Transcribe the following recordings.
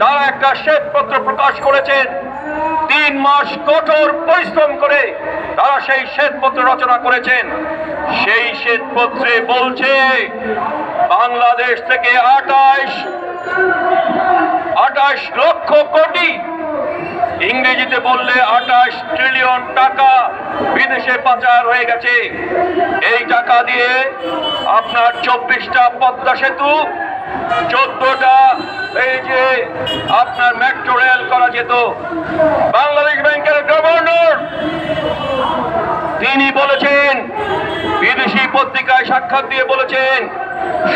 তারা একটা শ্বেতপত্র প্রকাশ করেছেন। তিন মাস কঠোর পরিশ্রম করে তারা সেই শ্বেতপত্র রচনা করেছেন। সেই শ্বেতপত্রে বলছে, বাংলাদেশ থেকে আটাইশ আটাশ লক্ষ কোটি ইংরেজিতে বললে আঠাশ ট্রিলিয়ন টাকা বিদেশে পাচার হয়ে গেছে। এই টাকা দিয়ে আপনার চব্বিশটা পদ্মা সেতু, চোদ্দটা এই যে আপনার মেট্রো রেল করা যেত, বাংলাদেশ ব্যাংকের গভর্নর তিনি বলেছেন, বিদেশি পত্রিকায় সাক্ষাৎ দিয়ে বলেছেন,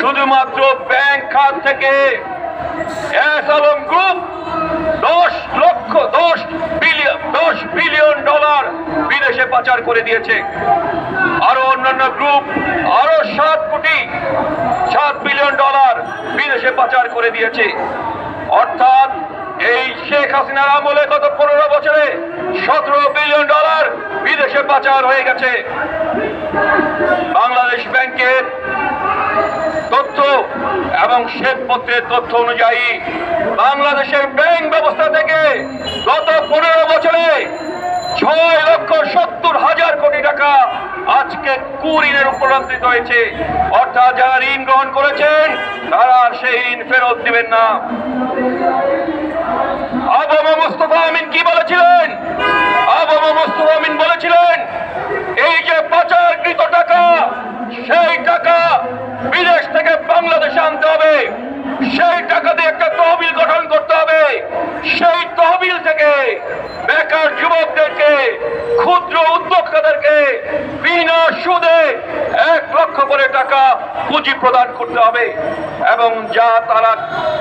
শুধুমাত্র ব্যাংক খাত থেকে দশ লক্ষ দশ বিলিয়ন দশ বিলিয়ন ডলার বিদেশে পাচার করে দিয়েছে। আরও অন্যান্য গ্রুপ আরও সাত কোটি, সাত বিলিয়ন পাচার করে দিয়েছে। অর্থাৎ এই শেখ হাসিনার আমলে গত পনেরো বছরে সতেরো বিলিয়ন ডলার বিদেশে পাচার হয়ে গেছে। বাংলাদেশ ব্যাংকের তথ্য এবং শ্বেতপত্রের তথ্য অনুযায়ী বাংলাদেশের ব্যাংক ব্যবস্থা থেকে গত পনেরো বছরে ছয় লক্ষ সত্তর হাজার কোটি টাকা আজকে কুঋণের উপরান্তরিত হয়েছে। অর্থাৎ যারা ঋণ গ্রহণ করেছেন, তারা সেই ঋণ ফেরত দিবেন না। মুস্তফা আমিন কি বলেছিলেন? মুস্তফা আমিন বলেছিলেন, এই যে পাচারকৃত টাকা, সেই টাকা বিদেশ থেকে বাংলাদেশে আনতে হবে। সেই টাকা দিয়ে একটা তহবিল গঠন করতে হবে। সেই তহবিল থেকে বেকার যুবকদেরকে ক্ষুদ্র উদ্যোক্তাদেরকে বিনা সুদে এক লক্ষ করে টাকা পুঁজি প্রদান করতে হবে এবং যা তারা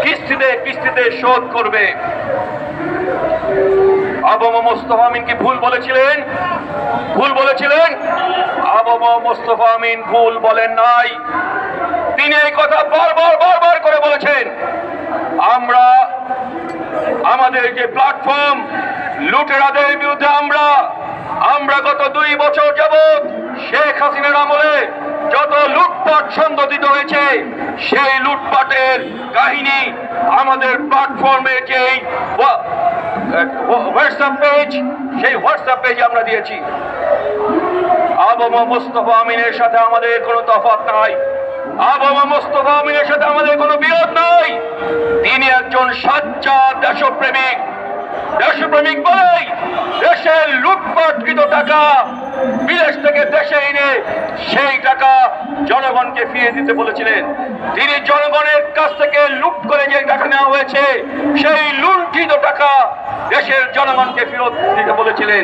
কিস্তিতে কিস্তিতে শোধ করবে। আবমা মোস্তফা আমিন কি ভুল বলেছিলেন? ভুল বলেছিলেন? আবমা মোস্তফা আমিন ভুল বলেন নাই। তিনি এই কথা বারবার বারবার করে বলেছেন। আমরা, আমাদের যে প্ল্যাটফর্ম লুটেরাদের বিরুদ্ধে আমরা আমরা গত দুই বছর যাবৎ শেখ হাসিনার আমলে যত লুটপাট সংগঠিত হয়েছে, সেই লুটপাটের কাহিনী আমাদের প্ল্যাটফর্মে যেই হোয়াটসঅ্যাপ পেজ সেই হোয়াটসঅ্যাপ পেজে আমরা দিয়েছি। আবমা মুস্তফা আমিনের সাথে আমাদের কোনো তফাৎ নাই। আবমা মুস্তফা আমিনের সাথে আমাদের কোনো বিরোধ নাই। তিনি একজন সাচ্চা দেশপ্রেমিক। দেশপ্রেমিক বলেই দেশের লুটপাটকৃত টাকা, বিদেশ থেকে দেশে এনে সেই টাকা জনগণকে ফিরিয়ে দিতে বলেছিলেন। তিনি জনগণের কাছ থেকে লুট করে যে টাকা নেওয়া হয়েছে, সেই লুণ্ঠিত টাকা দেশের জনগণকে ফেরত দিতে বলেছিলেন।